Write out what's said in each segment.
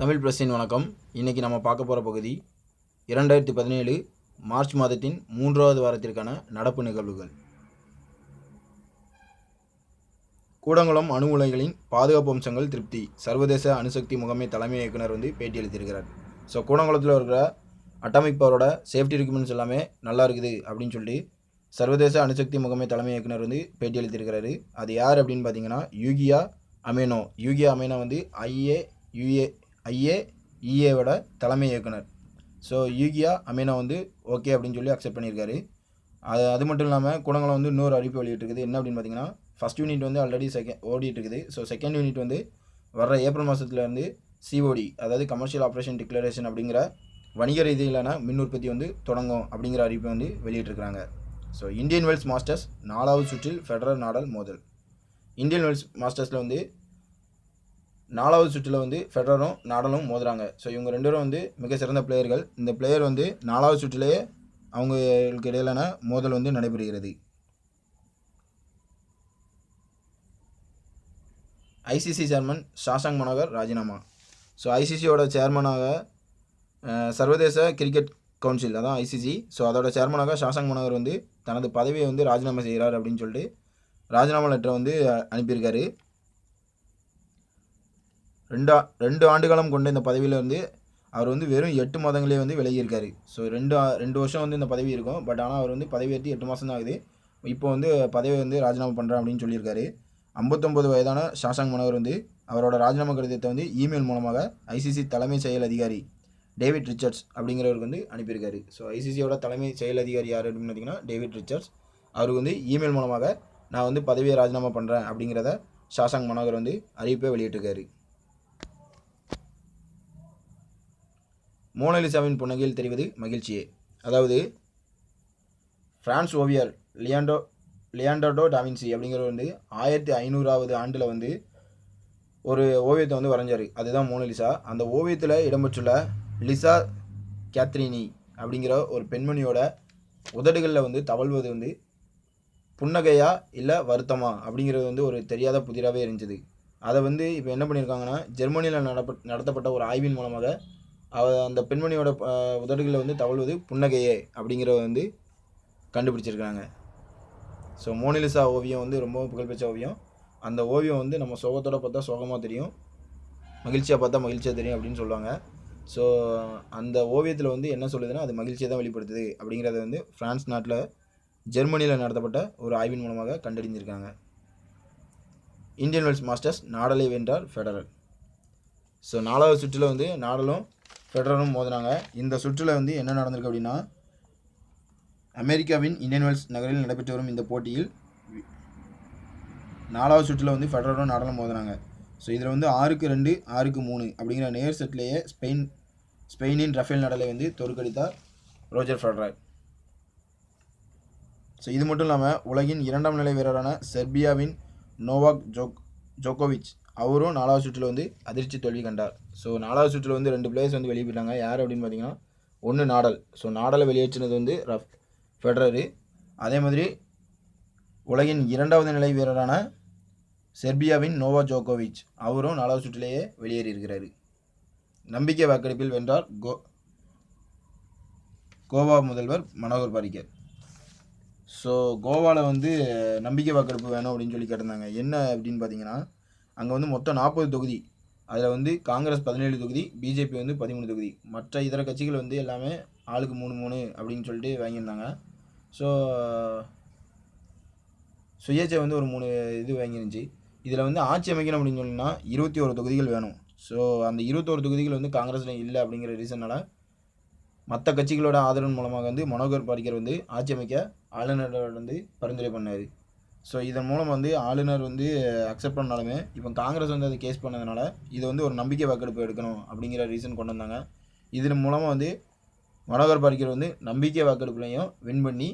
தமிழ் பிரஸின் வணக்கம். இன்றைக்கி நம்ம பார்க்க போகிற பகுதி இரண்டாயிரத்தி பதினேழு மார்ச் மாதத்தின் மூன்றாவது வாரத்திற்கான நடப்பு நிகழ்வுகள். கூடங்குளம் அணு உலைகளின் பாதுகாப்பு அம்சங்கள் திருப்தி. சர்வதேச அணுசக்தி முகமை தலைமை இயக்குனர் வந்து பேட்டியளித்திருக்கிறார் ஸோ கூடங்குளத்தில் இருக்கிற அட்டாமிக் பவரோட சேஃப்டி ரெக்குமெண்ட்ஸ் எல்லாமே நல்லா இருக்குது அப்படின்னு சொல்லி சர்வதேச அணுசக்தி முகமை தலைமை இயக்குனர் வந்து பேட்டியளித்திருக்கிறாரு அது யார் அப்படின்னு பார்த்தீங்கன்னா யூகியா அமேனோ. யூகியா அமேனோ வந்து ஐஏ யூஏ ஐஏ இஏவோட தலைமை இயக்குனர். ஸோ யூகியா அமீனா வந்து ஓகே அப்படின்னு சொல்லி அக்செப்ட் பண்ணியிருக்காரு. அது அது மட்டும் இல்லாமல் குணங்களை வந்து இன்னொரு அறிவிப்பு வெளியிட்டிருக்குது. என்ன அப்படின்னு பார்த்தீங்கன்னா ஃபஸ்ட் யூனிட் வந்து ஆல்ரெடி செகண்ட் ஓடிட்டு இருக்குது ஸோ செகண்ட் யூனிட் வந்து வர்ற ஏப்ரல் மாதத்துலேருந்து சிஓடி அதாவது கமர்ஷியல் ஆப்ரேஷன் டிக்ளரேஷன் அப்படிங்கிற வணிக ரீதியிலான மின் உற்பத்தி வந்து தொடங்கும் அப்படிங்கிற அறிவிப்பை வந்து வெளியிட்டிருக்கிறாங்க. ஸோ இந்தியன் வெல்ஸ் மாஸ்டர்ஸ் நாலாவது சுற்றில் ஃபெடரல் நாடல் மோதல். இந்தியன் வெல்ஸ் மாஸ்டர்ஸில் வந்து நாலாவது சுற்றில் வந்து ஃபெடரரும் நாடலும் மோதுறாங்க. ஸோ இவங்க ரெண்டு பேரும் வந்து மிக சிறந்த பிளேயர்கள் இந்த பிளேயர் வந்து நாலாவது சுற்றிலேயே அவங்களுக்கு இடையிலான மோதல் வந்து நடைபெறுகிறது. ஐசிசி சேர்மன் ஷாஷாங் மனோகர் ராஜினாமா. ஸோ ஐசிசியோட சேர்மனாக சர்வதேச கிரிக்கெட் கவுன்சில் அதான் ஐசிசி ஸோ அதோட சேர்மனாக ஷாசாங் மனோகர் வந்து தனது பதவியை வந்து ராஜினாமா செய்கிறார் அப்படின்னு சொல்லிட்டு ராஜினாமா லெட்டரை வந்து அனுப்பியிருக்காரு. ரெண்டு ரெண்டு ஆண்டு காலம் கொண்ட இந்த பதவியில் வந்து அவர் வந்து வெறும் எட்டு மாதங்களே வந்து விலகியிருக்காரு. ஸோ ரெண்டு ரெண்டு வருஷம் வந்து இந்த பதவி இருக்கும். பட் ஆனால் அவர் வந்து பதவி ஏற்றி எட்டு மாதம் தான் ஆகுது. இப்போ வந்து பதவி வந்து ராஜினாமா பண்ணுறேன் அப்படின்னு சொல்லியிருக்காரு. ஐம்பத்தொம்பது வயதான ஷாசாங் மனோகர் வந்து அவரோட ராஜினாமா கடிதத்தை வந்து இமெயில் மூலமாக ஐசிசி தலைமை செயல் அதிகாரி டேவிட் ரிச்சர்ட்ஸ் அப்படிங்கிறவருக்கு வந்து அனுப்பியிருக்காரு. ஸோ ஐசிசியோட தலைமை செயல் அதிகாரி யார் அப்படின்னு பார்த்தீங்கன்னா டேவிட் ரிச்சர்ட்ஸ். அவருக்கு வந்து இமெயில் மூலமாக நான் வந்து பதவியை ராஜினாமா பண்ணுறேன் அப்படிங்கிறத ஷாஷாங் மனோகர் வந்து அறிவிப்பை வெளியிட்டிருக்காரு. மோனலிசாவின் புன்னகையில் தெரிவது மகிழ்ச்சியே. அதாவது பிரான்ஸ் ஓவியர் லியாண்டோ லியாண்டோடோ டாவின்சி அப்படிங்கிறவர் வந்து ஆயிரத்தி ஐநூறாவது ஆண்டில் வந்து ஒரு ஓவியத்தை வந்து வரைஞ்சார். அதுதான் மோனலிசா. அந்த ஓவியத்தில் இடம்பெற்றுள்ள லிசா கேத்ரினி அப்படிங்கிற ஒரு பெண்மணியோட உதடுகளில் வந்து தவழ்வது வந்து புன்னகையா இல்லை வருத்தமா அப்படிங்கிறது வந்து ஒரு தெரியாத புதிராகவே இருந்துச்சு அதை வந்து இப்போ என்ன பண்ணியிருக்காங்கன்னா ஜெர்மனியில் நடப்ப நடத்தப்பட்ட ஒரு ஆய்வின் மூலமாக அவ அந்த பெண்மணியோட உதடுகளில் வந்து தவழ்வது புன்னகையே அப்படிங்கிறத வந்து கண்டுபிடிச்சிருக்காங்க. ஸோ மோனிலிசா ஓவியம் வந்து ரொம்ப புகழ்பெற்ற ஓவியம். அந்த ஓவியம் வந்து நம்ம சோகத்தோடு பார்த்தா சோகமாக தெரியும். மகிழ்ச்சியாக பார்த்தா மகிழ்ச்சியாக தெரியும் அப்படின்னு சொல்லுவாங்க. ஸோ அந்த ஓவியத்தில் வந்து என்ன சொல்லுதுன்னா அது மகிழ்ச்சியை தான் வெளிப்படுத்துது அப்படிங்கிறத வந்து ஃப்ரான்ஸ் நாட்டில் ஜெர்மனியில் நடத்தப்பட்ட ஒரு ஆய்வின் மூலமாக கண்டறிஞ்சிருக்காங்க இந்தியன் வெல்ஸ் மாஸ்டர்ஸ் நாடலை வென்றார் ஃபெடரல் ஸோ நாலாவது சுற்றில் வந்து நாடலும் ஃபெடரரும் மோதினாங்க. இந்த சுற்றில் வந்து என்ன நடந்திருக்கு அப்படின்னா அமெரிக்காவின் இண்டியன் வெல்ஸ் நகரில் நடைபெற்று வரும் இந்த போட்டியில் நாலாவது சுற்றில் வந்து ஃபெடரரும் நடனம் மோதினாங்க. ஸோ இதில் வந்து ஆறுக்கு ரெண்டு ஆறுக்கு மூணு அப்படிங்கிற நேர் செட்லேயே ஸ்பெயின் ஸ்பெயினின் ரஃபேல் நடலை வந்து தோற்கடித்தார் ரோஜர் ஃபெடரர் ஸோ இது மட்டும் இல்லாமல் உலகின் இரண்டாம் நிலை வீரரான செர்பியாவின் நோவாக் ஜோக் ஜோகோவிச் அவரும் நாலாவது சுற்றில் வந்து அதிர்ச்சி தோல்வி கண்டார். ஸோ நாலாவது சுற்றில் வந்து ரெண்டு பிளேயர்ஸ் வந்து வெளியே போயிட்டாங்க. யார் அப்படின்னு பார்த்தீங்கன்னா ஒன்று நாடல். ஸோ நாடலை வெளியேற்றினது வந்து ரஃப் ஃபெடரரு. அதே மாதிரி உலகின் இரண்டாவது நிலை வீரரான செர்பியாவின் நோவா ஜோகோவிச் அவரும் நாலாவது சுற்றிலேயே வெளியேறியிருக்கிறாரு நம்பிக்கை வாக்கெடுப்பில் வென்றார் கோ கோவா முதல்வர் மனோகர் பாரிக்கர். ஸோ கோவாவில் வந்து நம்பிக்கை வாக்கெடுப்பு வேணும் அப்படின்னு சொல்லி கேட்டிருந்தாங்க. என்ன அப்படின்னு பார்த்தீங்கன்னா அங்கே வந்து மொத்தம் நாற்பது தொகுதி. அதில் வந்து காங்கிரஸ் பதினேழு தொகுதி பிஜேபி வந்து பதிமூணு தொகுதி. மற்ற இதர கட்சிகள் வந்து எல்லாமே ஆளுக்கு மூணு மூணு அப்படின்னு சொல்லிட்டு வாங்கியிருந்தாங்க. ஸோ சுயேட்சை வந்து ஒரு மூணு இது வாங்கியிருந்துச்சு இதில் வந்து ஆட்சி அமைக்கணும் அப்படின்னு சொன்னால் இருபத்தி ஒரு தொகுதிகள் வேணும். ஸோ அந்த இருபத்தோரு தொகுதிகள் வந்து காங்கிரஸில் இல்லை அப்படிங்கிற ரீசனால் மற்ற கட்சிகளோட ஆதரவு மூலமாக வந்து மனோகர் பாரிக்கர் வந்து ஆட்சி அமைக்க ஆளுநரோட வந்து பரிந்துரை பண்ணார். ஸோ இதன் மூலம் வந்து ஆளுநர் வந்து அக்செப்ட் பண்ணாலுமே இப்போ காங்கிரஸ் வந்து அதை கேஸ் பண்ணதுனால இது வந்து ஒரு நம்பிக்கை வாக்கெடுப்பு எடுக்கணும் அப்படிங்கிற ரீசன் கொண்டு வந்தாங்க. இதன் மூலமாக வந்து மனோகர் பாரிக்கர் வந்து நம்பிக்கை வாக்கெடுப்புலையும் வின் பண்ணி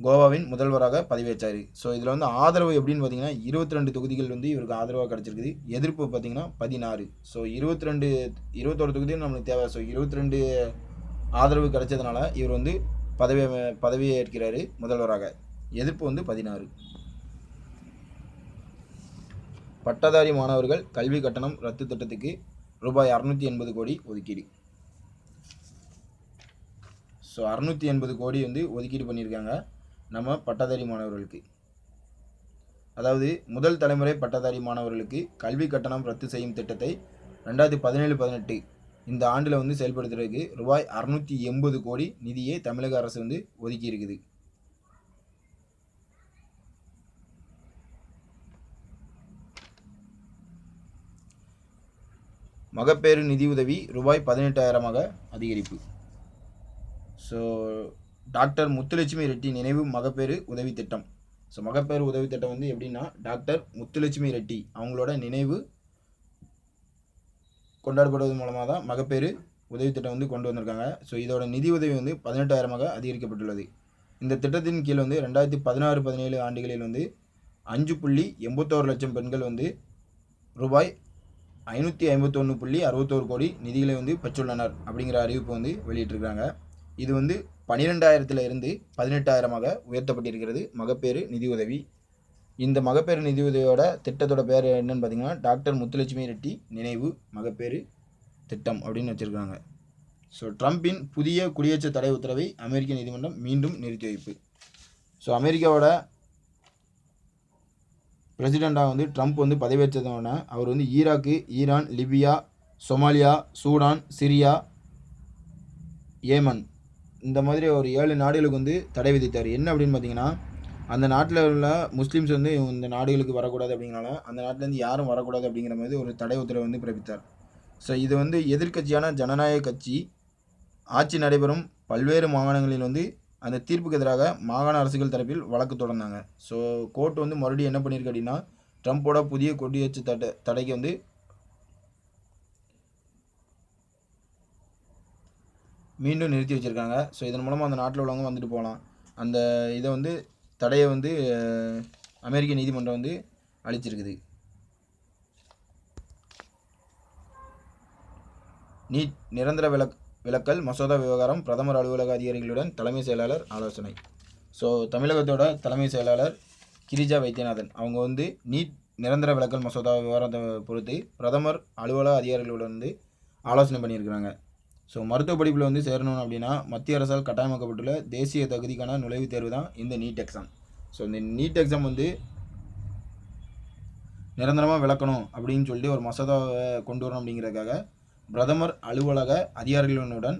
கோவாவின் முதல்வராக பதிவேற்றார் ஸோ இதில் வந்து ஆதரவு எப்படின்னு பார்த்தீங்கன்னா இருபத்தி ரெண்டு தொகுதிகள் வந்து இவருக்கு ஆதரவாக கிடச்சிருக்குது. எதிர்ப்பு பார்த்தீங்கன்னா பதினாறு. ஸோ இருபத்தி ரெண்டு இருபத்தோரு தொகுதியும் நம்மளுக்கு தேவை. ஸோ இருபத்தி ரெண்டு ஆதரவு கிடைச்சதுனால இவர் வந்து பதவி பதவியேற்கிறாரு முதல்வராக. எதிர்ப்பு வந்து பதினாறு. பட்டதாரி மாணவர்கள் கல்வி கட்டணம் ரத்து திட்டத்துக்கு ரூபாய் அறுநூற்றி எண்பது கோடி ஒதுக்கீடு. ஸோ அறுநூற்றி எண்பது கோடி வந்து ஒதுக்கீடு பண்ணியிருக்காங்க நம்ம பட்டதாரி மாணவர்களுக்கு. அதாவது முதல் தலைமுறை பட்டதாரி மாணவர்களுக்கு கல்வி கட்டணம் ரத்து செய்யும் திட்டத்தை ரெண்டாயிரத்தி பதினேழு பதினெட்டு இந்த ஆண்டில் வந்து செயல்படுத்துறதுக்கு ரூபாய் அறுநூற்றி எண்பது கோடி நிதியை தமிழக அரசு வந்து ஒதுக்கி இருக்குது மகப்பேறு நிதியுதவி ரூபாய் பதினெட்டாயிரமாக அதிகரிப்பு. ஸோ டாக்டர் முத்துலட்சுமி ரெட்டி நினைவு மகப்பேறு உதவி திட்டம். ஸோ மகப்பேறு உதவி திட்டம் வந்து எப்படின்னா டாக்டர் முத்துலட்சுமி ரெட்டி அவங்களோட நினைவு கொண்டாடப்படுவது மூலமாக தான் மகப்பேறு உதவி திட்டம் வந்து கொண்டு வந்திருக்காங்க. ஸோ இதோட நிதி உதவி வந்து பதினெட்டாயிரமாக அதிகரிக்கப்பட்டுள்ளது. இந்த திட்டத்தின் கீழ் வந்து ரெண்டாயிரத்தி பதினாறு பதினேழு ஆண்டுகளில் வந்து அஞ்சு புள்ளி எண்பத்தோரு லட்சம் பெண்கள் வந்து ரூபாய் ஐநூற்றி ஐம்பத்தொன்று புள்ளி அறுபத்தோரு கோடி நிதிகளை வந்து பெற்றுள்ளனர் அப்படிங்கிற அறிவிப்பு வந்து வெளியிட்டிருக்கிறாங்க. இது வந்து பன்னிரெண்டாயிரத்துல இருந்து பதினெட்டாயிரமாக உயர்த்தப்பட்டிருக்கிறது. மகப்பேறு நிதியுதவி. இந்த மகப்பேறு நிதியுதவியோட திட்டத்தோட பேர் என்னன்னு பார்த்தீங்கன்னா டாக்டர் முத்துலட்சுமி ரெட்டி நினைவு மகப்பேறு திட்டம் அப்படின்னு வச்சுருக்காங்க. ஸோ ட்ரம்பின் புதிய குடியேற்ற தடை உத்தரவை அமெரிக்க நீதிமன்றம் மீண்டும் நிறுத்தி வைப்பு. ஸோ அமெரிக்காவோட பிரசிடெண்ட்டாக வந்து ட்ரம்ப் வந்து பதவியேற்றதோட அவர் வந்து Iraq Iran Libya Somalia Sudan Syria Yemen. இந்த மாதிரி ஒரு ஏழு நாடுகளுக்கு வந்து தடை விதித்தார். என்ன அப்படின்னு பார்த்தீங்கன்னா அந்த நாட்டில் உள்ள முஸ்லீம்ஸ் வந்து இந்த நாடுகளுக்கு வரக்கூடாது அப்படிங்கிறனால அந்த நாட்டிலேருந்து யாரும் வரக்கூடாது அப்படிங்கிற மாதிரி ஒரு தடை உத்தரவை வந்து பிறப்பித்தார். ஸோ இது வந்து எதிர்க்கட்சியான ஜனநாயக கட்சி ஆட்சி நடைபெறும் பல்வேறு மாகாணங்களில் வந்து அந்த தீர்ப்புக்கு எதிராக மாகாண அரசுகள் தரப்பில் வழக்கு தொடர்ந்தாங்க. ஸோ கோர்ட் வந்து மறுபடியும் என்ன பண்ணியிருக்கு அப்படின்னா ட்ரம்ப்போட புதிய குடியேற்ற தடை தடைக்கு வந்து மீண்டும் நிறுத்தி வச்சுருக்காங்க. ஸோ இதன் மூலமாக அந்த நாட்டில் உள்ளவங்க வந்துட்டு போகலாம். அந்த இதை வந்து தடையை வந்து அமெரிக்க நீதிமன்றம் வந்து அளிச்சிருக்குது. நீட் நிரந்தர விலக் விலக்கல் மசோதா விவகாரம் பிரதமர் அலுவலக அதிகாரிகளுடன் தலைமை செயலாளர் ஆலோசனை. ஸோ தமிழகத்தோட தலைமை செயலாளர் கிரிஜா வைத்தியநாதன். அவங்க வந்து நீட் நிரந்தர விலக்கல் மசோதா விவகாரத்தை பொறுத்து பிரதமர் அலுவலக அதிகாரிகளுடன் வந்து ஆலோசனை பண்ணியிருக்கிறாங்க. ஸோ மருத்துவ படிப்பில் வந்து சேரணும் அப்படின்னா மத்திய அரசால் கட்டாயமாக்கப்பட்டுள்ள தேசிய தகுதிக்கான நுழைவுத் தேர்வு தான் இந்த நீட் எக்ஸாம். ஸோ இந்த நீட் எக்ஸாம் வந்து நிரந்தரமாக விளக்கணும் அப்படின்னு சொல்லிட்டு ஒரு மசோதாவை கொண்டு வரணும் அப்படிங்கிறதுக்காக பிரதமர் அலுவலக அதிகாரிகளுடன்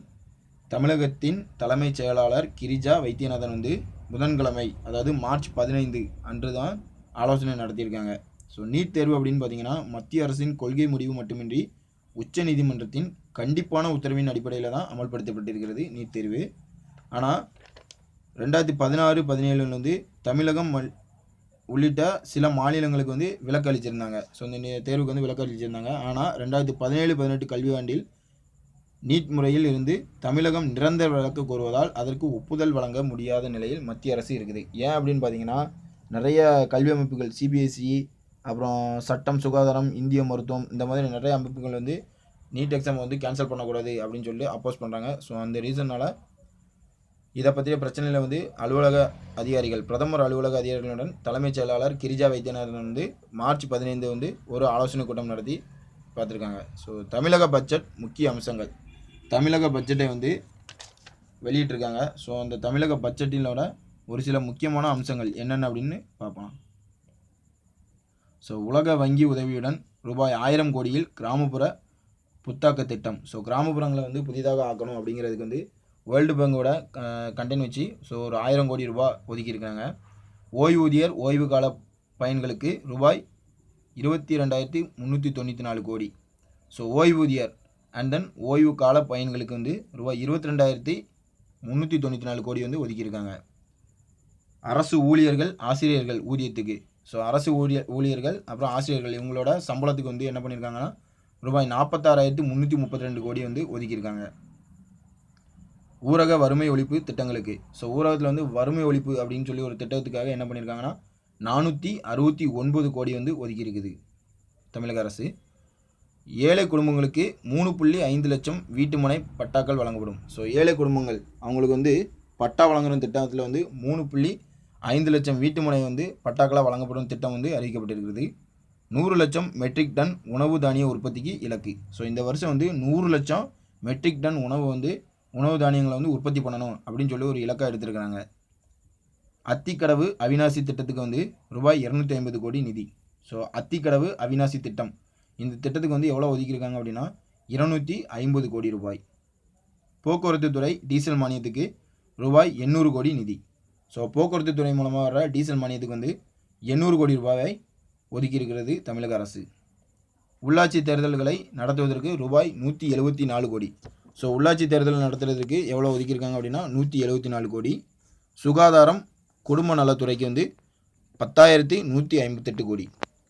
தமிழகத்தின் தலைமைச் செயலாளர் கிரிஜா வைத்தியநாதன் வந்து புதன்கிழமை அதாவது மார்ச் பதினைந்து அன்று தான் ஆலோசனை நடத்தியிருக்காங்க. ஸோ நீட் தேர்வு அப்படின்னு பார்த்தீங்கன்னா மத்திய அரசின் கொள்கை முடிவு மட்டுமின்றி உச்ச நீதிமன்றத்தின் கண்டிப்பான உத்தரவின் அடிப்படையில் தான் அமல்படுத்தப்பட்டிருக்கிறது நீட் தேர்வு. ஆனால் ரெண்டாயிரத்தி பதினாறு பதினேழுலேருந்து தமிழகம் மல்- உள்ளிட்ட சில மாநிலங்களுக்கு வந்து விலக்கு அளிச்சிருந்தாங்க. ஸோ இந்த தேர்வுக்கு வந்து விலக்கு அளிச்சிருந்தாங்க. ஆனால் ரெண்டாயிரத்தி பதினேழு பதினெட்டு கல்வியாண்டில் நீட் முறையில் இருந்து தமிழகம் நிரந்தர விலக்கு கோருவதால் அதற்கு ஒப்புதல் வழங்க முடியாத நிலையில் மத்திய அரசு இருக்குது. ஏன் அப்படின்னு பார்த்தீங்கன்னா நிறைய கல்வி அமைப்புகள் சிபிஎஸ்இ அப்புறம் சட்டம் சுகாதாரம் இந்திய மருத்துவம் இந்த மாதிரி நிறைய அமைப்புகள் வந்து நீட் எக்ஸாம் வந்து கேன்சல் பண்ணக்கூடாது அப்படின்னு சொல்லி அப்போஸ் பண்ணுறாங்க ஸோ அந்த ரீசனால் இதை பற்றிய பிரச்சனையில் வந்து அலுவலக அதிகாரிகள் பிரதமர் அலுவலக அதிகாரிகளுடன் தலைமைச் செயலாளர் கிரிஜா வைத்தியநாதன் வந்து மார்ச் பதினைந்து வந்து ஒரு ஆலோசனை கூட்டம் நடத்தி பார்த்துருக்காங்க. ஸோ தமிழக பட்ஜெட் முக்கிய அம்சங்கள். தமிழக பட்ஜெட்டை வந்து வெளியிட்டிருக்காங்க. ஸோ அந்த தமிழக பட்ஜெட்டினோட ஒரு சில முக்கியமான அம்சங்கள் என்னென்ன அப்படின்னு பார்ப்போம். ஸோ உலக வங்கி உதவியுடன் ரூபாய் ஆயிரம் கோடியில் கிராமப்புற புத்தாக்க திட்டம். ஸோ கிராமப்புறங்களை வந்து புதிதாக ஆக்கணும் அப்படிங்கிறதுக்கு வந்து வேர்ல்டு பேங்கோட கண்டென்ட் வச்சு ஸோ ஒரு ஆயிரம் கோடி ரூபாய் ஒதுக்கியிருக்காங்க ஓய்வூதியர் ஓய்வு கால பயன்களுக்கு ரூபாய் இருபத்தி ரெண்டாயிரத்தி முந்நூற்றி தொண்ணூற்றி நாலு கோடி. ஸோ ஓய்வூதியர் அண்ட் தென் ஓய்வு கால பயன்களுக்கு வந்து ரூபாய் இருபத்தி ரெண்டாயிரத்தி முந்நூற்றி தொண்ணூற்றி நாலு கோடி வந்து ஒதுக்கியிருக்காங்க. அரசு ஊழியர்கள் ஆசிரியர்கள் ஊதியத்துக்கு. ஸோ அரசு ஊழியர் ஊழியர்கள் அப்புறம் ஆசிரியர்கள் இவங்களோட சம்பளத்துக்கு வந்து என்ன பண்ணியிருக்காங்கன்னா ரூபாய் நாற்பத்தாறாயிரத்தி முந்நூற்றி முப்பத்தி ரெண்டு கோடி வந்து ஒதுக்கியிருக்காங்க. ஊரக வறுமை ஒழிப்பு திட்டங்களுக்கு. ஸோ ஊரகத்தில் வந்து வறுமை ஒழிப்பு அப்படின்னு சொல்லி ஒரு திட்டத்துக்காக என்ன பண்ணியிருக்காங்கன்னா நானூற்றி அறுபத்தி ஒன்பது கோடி வந்து ஒதுக்கியிருக்குது தமிழக அரசு. ஏழை குடும்பங்களுக்கு மூணு புள்ளி ஐந்து லட்சம் வீட்டுமனை பட்டாக்கள் வழங்கப்படும். ஸோ ஏழை குடும்பங்கள் அவங்களுக்கு வந்து பட்டா வழங்குற திட்டத்தில் வந்து மூணு புள்ளி ஐந்து லட்சம் வீட்டுமனை வந்து பட்டாக்களாக வழங்கப்படும் திட்டம் வந்து அறிவிக்கப்பட்டிருக்கிறது நூறு லட்சம் மெட்ரிக் டன் உணவு தானிய உற்பத்திக்கு இலக்கு. ஸோ இந்த வருஷம் வந்து நூறு லட்சம் மெட்ரிக் டன் உணவு வந்து உணவு தானியங்களை வந்து உற்பத்தி பண்ணணும் அப்படின்னு சொல்லி ஒரு இலக்காக எடுத்திருக்கிறாங்க. அத்திக்கடவு அவிநாசி திட்டத்துக்கு வந்து ரூபாய் இரநூத்தி ஐம்பது கோடி நிதி. ஸோ அத்திக்கடவு அவிநாசி திட்டம். இந்த திட்டத்துக்கு வந்து எவ்வளோ ஒதுக்கியிருக்காங்க அப்படின்னா இருநூற்றி ஐம்பது கோடி ரூபாய். போக்குவரத்து துறை டீசல் மானியத்துக்கு ரூபாய் எண்ணூறு கோடி நிதி. ஸோ போக்குவரத்து துறை மூலமாக வர டீசல் மானியத்துக்கு வந்து எண்ணூறு கோடி ரூபாயை ஒதுக்கியிருக்கிறது தமிழக அரசு. உள்ளாட்சி தேர்தல்களை நடத்துவதற்கு ரூபாய் நூற்றி எழுபத்தி நாலு கோடி. ஸோ உள்ளாட்சி தேர்தல் நடத்துறதுக்கு எவ்வளோ ஒதுக்கியிருக்காங்க அப்படின்னா நூற்றி எழுபத்தி நாலு கோடி. சுகாதாரம் குடும்ப நலத்துறைக்கு வந்து பத்தாயிரத்தி நூற்றி ஐம்பத்தெட்டு கோடி.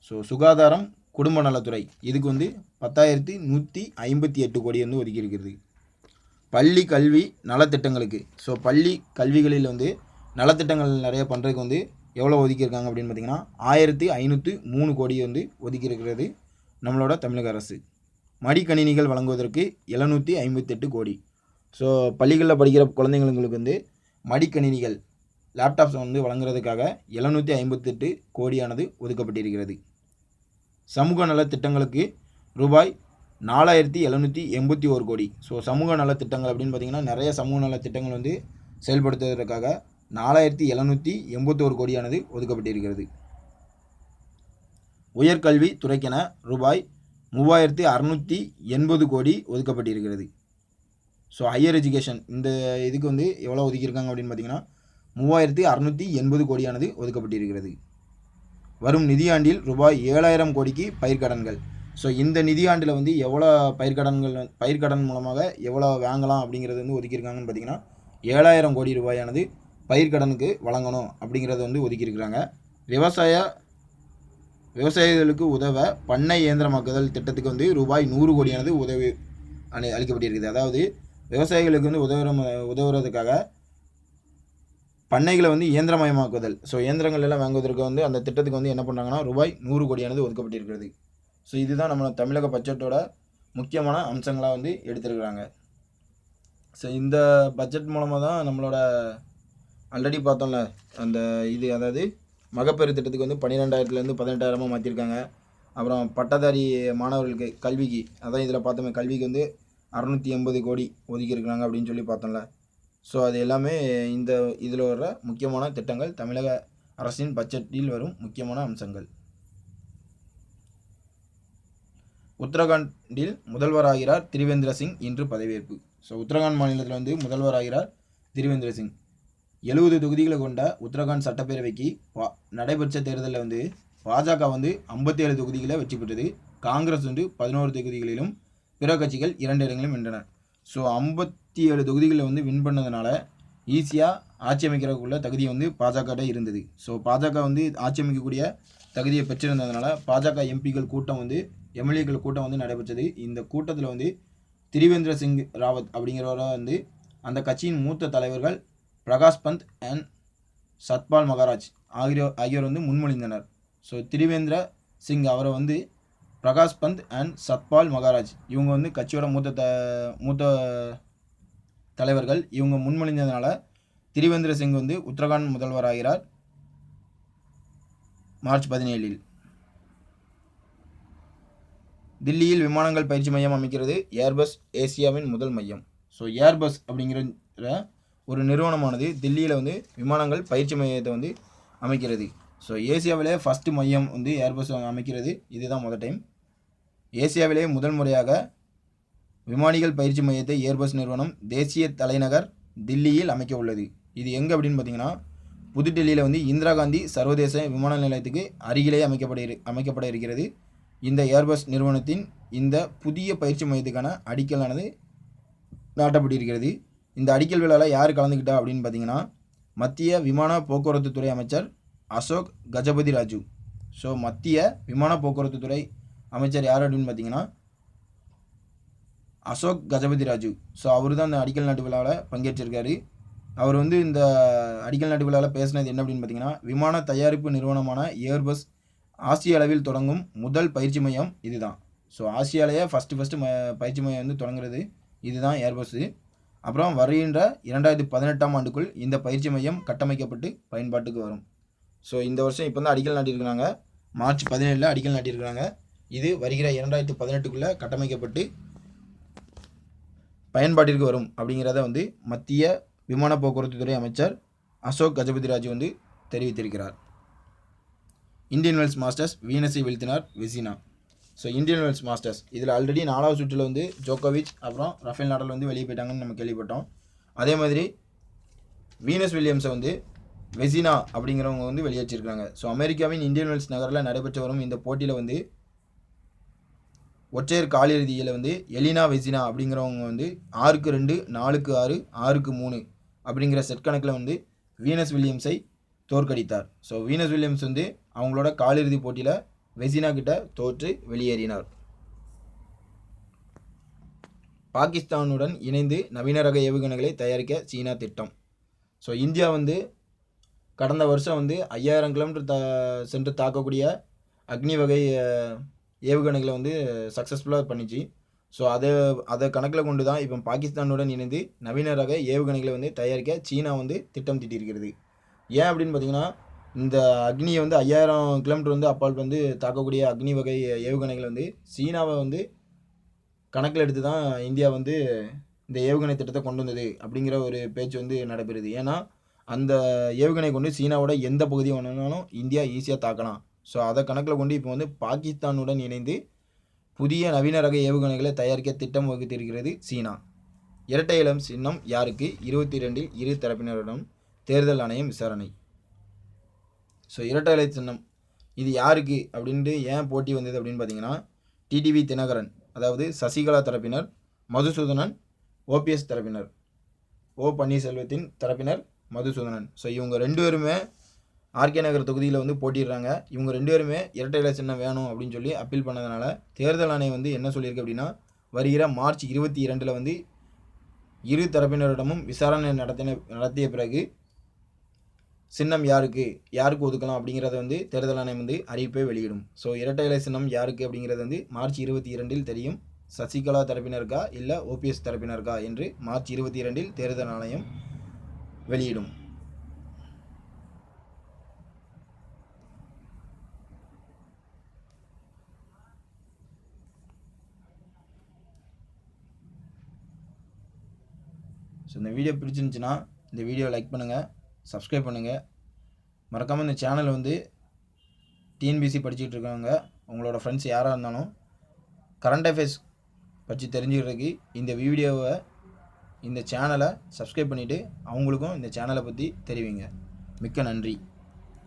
ஸோ சுகாதாரம் குடும்ப நலத்துறை இதுக்கு வந்து பத்தாயிரத்தி நூற்றி ஐம்பத்தி எட்டு கோடி வந்து ஒதுக்கியிருக்கிறது. பள்ளி கல்வி நலத்திட்டங்களுக்கு. ஸோ பள்ளி கல்விகளில் வந்து நலத்திட்டங்கள் நிறைய பண்ணுறதுக்கு வந்து எவ்வளோ ஒதுக்கியிருக்காங்க அப்படின்னு பார்த்தீங்கன்னா ஆயிரத்தி ஐநூற்றி மூணு கோடி வந்து ஒதுக்கியிருக்கிறது நம்மளோட தமிழக அரசு. மடிக்கணினிகள் வழங்குவதற்கு எழுநூற்றி ஐம்பத்தெட்டு கோடி. ஸோ பள்ளிகளில் படிக்கிற குழந்தைங்களுக்கு வந்து மடிக்கணினிகள் லேப்டாப்ஸ் வந்து வழங்குறதுக்காக எழுநூற்றி ஐம்பத்தெட்டு கோடியானது ஒதுக்கப்பட்டிருக்கிறது. சமூக நலத்திட்டங்களுக்கு ரூபாய் நாலாயிரத்தி எழுநூற்றி எண்பத்தி ஒரு கோடி. ஸோ சமூக நலத்திட்டங்கள் அப்படின்னு பார்த்தீங்கன்னா நிறைய சமூக நலத் திட்டங்கள் வந்து செயல்படுத்துவதற்காக நாலாயிரத்தி எழுநூற்றி எண்பத்தோரு கோடியானது ஒதுக்கப்பட்டிருக்கிறது. உயர்கல்வி துறைக்கென ரூபாய் மூவாயிரத்தி அறநூற்றி எண்பது கோடி ஒதுக்கப்பட்டிருக்கிறது. ஸோ ஹையர் எஜுகேஷன் இந்த இதுக்கு வந்து எவ்வளோ ஒதுக்கியிருக்காங்க அப்படின்னு பார்த்தீங்கன்னா மூவாயிரத்தி அறநூற்றி எண்பது கோடியானது ஒதுக்கப்பட்டிருக்கிறது. வரும் நிதியாண்டில் ரூபாய் ஏழாயிரம் கோடிக்கு பயிர்க்கடன்கள் ஸோ இந்த நிதியாண்டில் வந்து எவ்வளோ பயிர்க்கடன்கள் பயிர்க்கடன் மூலமாக எவ்வளோ வாங்கலாம் அப்படிங்கிறது வந்து ஒதுக்கியிருக்காங்கன்னு பார்த்தீங்கன்னா ஏழாயிரம் கோடி ரூபாயானது பயிர்க்கடனுக்கு வழங்கணும் அப்படிங்கிறத வந்து ஒதுக்கியிருக்கிறாங்க. விவசாய விவசாயிகளுக்கு உதவ பண்ணை இயந்திரமாக்குதல் திட்டத்துக்கு வந்து ரூபாய் நூறு கோடியானது உதவி அணி அளிக்கப்பட்டிருக்குது. அதாவது விவசாயிகளுக்கு வந்து உதவுற உதவுறதுக்காக பண்ணைகளை வந்து இயந்திரமயமாக்குதல். ஸோ இயந்திரங்கள் எல்லாம் வாங்குவதற்கு வந்து அந்த திட்டத்துக்கு வந்து என்ன பண்ணுறாங்கன்னா ரூபாய் நூறு கோடியானது ஒதுக்கப்பட்டிருக்கிறது. ஸோ இதுதான் நம்ம தமிழக பட்ஜெட்டோட முக்கியமான அம்சங்களாக வந்து எடுத்திருக்கிறாங்க. ஸோ இந்த பட்ஜெட் மூலமாக தான் நம்மளோட ஆல்ரெடி பார்த்தோம்ல அந்த இது அதாவது மகப்பேறு திட்டத்துக்கு வந்து பன்னிரெண்டாயிரத்துலேருந்து பதினெட்டாயிரமாக மாற்றிருக்காங்க. அப்புறம் பட்டதாரி மாணவர்களுக்கு கல்விக்கு அதான் இதில் பார்த்தோமே கல்விக்கு வந்து அறநூற்றி எண்பது கோடி ஒதுக்கியிருக்கிறாங்க அப்படின்னு சொல்லி பார்த்தோம்ல. ஸோ அது எல்லாமே இந்த இதில் வர்ற முக்கியமான திட்டங்கள் தமிழக அரசின் பட்ஜெட்டில் வரும் முக்கியமான அம்சங்கள். உத்தரகாண்டில் முதல்வராகிறார் திரிவேந்திர சிங் இன்று பதவியேற்பு. ஸோ உத்தரகாண்ட் மாநிலத்தில் வந்து முதல்வராகிறார் திரிவேந்திர சிங். எழுபது தொகுதிகளை கொண்ட உத்தரகாண்ட் சட்டப்பேரவைக்கு வா நடைபெற்ற தேர்தலில் வந்து பாஜக வந்து ஐம்பத்தேழு தொகுதிகளை வெற்றி பெற்றது. காங்கிரஸ் வந்து பதினோரு தொகுதிகளிலும் பிற கட்சிகள் இரண்டு இடங்களிலும் வென்றன. ஸோ ஐம்பத்தி ஏழு தொகுதிகளில் வந்து வின் பண்ணதுனால ஈஸியாக ஆட்சி அமைக்கிறதுக்குள்ள தகுதி வந்து பாஜகட்ட இருந்தது. ஸோ பாஜக வந்து ஆட்சி அமைக்கக்கூடிய தகுதியை பெற்றிருந்ததுனால பாஜக எம்பிக்கள் கூட்டம் வந்து எம்எல்ஏக்கள் கூட்டம் வந்து நடைபெற்றது. இந்த கூட்டத்தில் வந்து திரிவேந்திர சிங் ராவத் அப்படிங்கிறவரை வந்து அந்த கட்சியின் மூத்த தலைவர்கள் பிரகாஷ் பந்த் அண்ட் சத்பால் மகாராஜ் ஆகியோர் ஆகியோர் வந்து முன்மொழிந்தனர். ஸோ திரிவேந்திர சிங் அவரை வந்து பிரகாஷ் பந்த் அண்ட் சத்பால் மகாராஜ் இவங்க வந்து கட்சியோட மூத்த த மூத்த தலைவர்கள். இவங்க முன்மொழிந்ததுனால திரிவேந்திர சிங் வந்து உத்தரகாண்ட் முதல்வராகிறார் மார்ச் பதினேழில். தில்லியில் விமானங்கள் பயிற்சி மையம் அமைக்கிறது ஏர்பஸ் ஏசியாவின் முதல் மையம். ஸோ ஏர்பஸ் அப்படிங்கிற ஒரு நிறுவனமானது தில்லியில் வந்து விமானங்கள் பயிற்சி மையத்தை வந்து அமைக்கிறது. ஸோ ஏசியாவிலே ஃபஸ்ட்டு மையம் வந்து ஏர்பஸ் அமைக்கிறது. இதுதான் முதல் டைம் ஏசியாவிலே முதல் முறையாக விமானிகள் பயிற்சி மையத்தை ஏர்பஸ் நிறுவனம் தேசிய தலைநகர் தில்லியில் அமைக்க உள்ளது. இது எங்கே அப்படின்னு பார்த்தீங்கன்னா புதுடெல்லியில் வந்து இந்திரா காந்தி சர்வதேச விமான நிலையத்துக்கு அருகிலே அமைக்கப்பட அமைக்கப்பட இருக்கிறது. இந்த ஏர்பஸ் நிறுவனத்தின் இந்த புதிய பயிற்சி மையத்துக்கான அடிக்கலானது நாட்டப்பட்டிருக்கிறது. இந்த அடிக்கல் விழாவில் யார் கலந்துக்கிட்டா அப்படின்னு பார்த்தீங்கன்னா மத்திய விமான போக்குவரத்து துறை அமைச்சர் அசோக் கஜபதி ராஜு. ஸோ மத்திய விமான போக்குவரத்து துறை அமைச்சர் யார் அப்படின்னு பார்த்தீங்கன்னா அசோக் கஜபதி ராஜு. ஸோ அவர் தான் இந்த அடிக்கல் நாட்டு விழாவில் பங்கேற்றிருக்காரு. அவர் வந்து இந்த அடிக்கல் நாட்டு விழாவில் பேசினது என்ன அப்படின்னு பார்த்தீங்கன்னா விமான தயாரிப்பு நிறுவனமான ஏர்பஸ் ஆசிய அளவில் தொடங்கும் முதல் பயிற்சி மையம் இதுதான். ஸோ ஆசியாலேயே ஃபஸ்ட்டு ஃபஸ்ட்டு ம பயிற்சி மையம் வந்து தொடங்குறது இதுதான் ஏர்பஸ்ஸு அப்புறம் வருகின்ற இரண்டாயிரத்தி பதினெட்டாம் ஆண்டுக்குள் இந்த பயிற்சி மையம் கட்டமைக்கப்பட்டு பயன்பாட்டுக்கு வரும். ஸோ இந்த வருஷம் இப்போ தான் அடிக்கல் நாட்டியிருக்கிறாங்க. மார்ச் பதினேழில் அடிக்கல் நாட்டியிருக்கிறாங்க. இது வருகிற இரண்டாயிரத்தி பதினெட்டுக்குள்ளே கட்டமைக்கப்பட்டு பயன்பாட்டிற்கு வரும் அப்படிங்கிறத வந்து மத்திய விமான போக்குவரத்து துறை அமைச்சர் அசோக் கஜபதி ராஜு வந்து தெரிவித்திருக்கிறார். இந்தியன் வெல்ஸ் மாஸ்டர்ஸ் வீனஸை வீழ்த்தினார் Vesnina. So Indian Wells Masters இதில் ஆல்ரெடி நாலாவது சுற்றில் வந்து ஜோக்கோவிச் அப்புறம் ரஃபேல் நாடல் வந்து வெளியே போயிட்டாங்கன்னு நம்ம கேள்விப்பட்டோம். அதே மாதிரி வீனஸ் வில்லியம்ஸை வந்து வெசினா அப்படிங்கிறவங்க வந்து வெளியேற்றிருக்காங்க ஸோ அமெரிக்காவின் இந்தியன் வெல்ஸ் நகரில் நடைபெற்று வரும் இந்த போட்டியில் வந்து ஒற்றையர் காலிறுதியில் வந்து எலினா வெசினா அப்படிங்கிறவங்க வந்து ஆறுக்கு ரெண்டு நாலுக்கு ஆறு ஆறுக்கு மூணு அப்படிங்கிற செட் கணக்கில் வந்து வீனஸ் வில்லியம்ஸை தோற்கடித்தார். ஸோ வீனஸ் வில்லியம்ஸ் வந்து அவங்களோட காலிறுதி போட்டியில் வெசினா கிட்ட தோற்று வெளியேறினார். பாகிஸ்தானுடன் இணைந்து நவீன ரக ஏவுகணைகளை தயாரிக்க சீனா திட்டம். ஸோ இந்தியா வந்து கடந்த வருஷம் வந்து ஐயாயிரம் கிலோமீட்டர் தா சென்று தாக்கக்கூடிய அக்னி வகை ஏவுகணைகளை வந்து சக்ஸஸ்ஃபுல்லாக பண்ணிச்சு. ஸோ அதை அதை கணக்கில் கொண்டு தான் இப்போ பாகிஸ்தானுடன் இணைந்து நவீன ரக ஏவுகணைகளை வந்து தயாரிக்க சீனா வந்து திட்டம் தீட்டியிருக்கிறது. ஏன் அப்படின்னு பார்த்தீங்கன்னா இந்த அக்னியை வந்து ஐயாயிரம் கிலோமீட்டர் வந்து அப்பால் வந்து தாக்கக்கூடிய அக்னி வகை ஏவுகணைகள் வந்து சீனாவை வந்து கணக்கில் எடுத்து தான் இந்தியா வந்து இந்த ஏவுகணை திட்டத்தை கொண்டு வந்தது அப்படிங்கிற ஒரு பேச்சு வந்து நடைபெறுது. ஏன்னா அந்த ஏவுகணை கொண்டு சீனாவோட எந்த பகுதியை வேணும்னாலும் இந்தியா ஈஸியாக தாக்கலாம். ஸோ அதை கணக்கில் கொண்டு இப்போ வந்து பாகிஸ்தானுடன் இணைந்து புதிய நவீன ரக ஏவுகணைகளை தயாரிக்க திட்டம் வகுத்திருக்கிறது சீனா. இரட்டை இளம் சின்னம் யாருக்கு? இருபத்தி ரெண்டில் இரு தரப்பினரிடம் தேர்தல் ஆணையம் விசாரணை. ஸோ இரட்டை இலை சின்னம் இது யாருக்கு அப்படின்ட்டு ஏன் போட்டி வந்தது அப்படின்னு பார்த்தீங்கன்னா டிடிவி தினகரன் அதாவது சசிகலா தரப்பினர் மதுசூதனன் ஓபிஎஸ் தரப்பினர் ஓ பன்னீர்செல்வத்தின் தரப்பினர் மதுசூதனன். ஸோ இவங்க ரெண்டு பேருமே ஆர்கே நகர் தொகுதியில் வந்து போட்டிடுறாங்க இவங்க ரெண்டு பேருமே இரட்டை இலை சின்னம் வேணும் அப்படின்னு சொல்லி அப்பீல் பண்ணதுனால தேர்தல் ஆணையம் வந்து என்ன சொல்லியிருக்கு அப்படின்னா வருகிற மார்ச் இருபத்தி இரண்டில் வந்து இரு தரப்பினரிடமும் விசாரணை நடத்தின நடத்திய பிறகு சின்னம் யாருக்கு யாருக்கு ஒதுக்கலாம் அப்படிங்கிறத வந்து தேர்தல் ஆணையம் வந்து அறிவிப்பை வெளியிடும். ஸோ இரட்டை இலை சின்னம் யாருக்கு அப்படிங்கிறது வந்து மார்ச் இருபத்தி இரண்டில் தெரியும். சசிகலா தரப்பினருக்கா இல்லை ஓபிஎஸ் தரப்பினருக்கா என்று மார்ச் இருபத்தி இரண்டில் தேர்தல் ஆணையம் வெளியிடும். ஸோ இந்த வீடியோ பிடிச்சிருந்துச்சுன்னா இந்த வீடியோ லைக் பண்ணுங்கள் சப்ஸ்கிரைப் பண்ணுங்கள் மறக்காமல் இந்த சேனலை வந்து டிஎன்பிசி படிச்சுட்டு இருக்கவங்க உங்களோட ஃப்ரெண்ட்ஸ் யாராக இருந்தாலும் கரண்ட் அஃபேர்ஸ் பற்றி தெரிஞ்சுக்கிறதுக்கு இந்த வீடியோவை இந்த சேனலை சப்ஸ்கிரைப் பண்ணிவிட்டு அவங்களுக்கும் இந்த சேனலை பற்றி தெரிவிங்க. மிக்க நன்றி.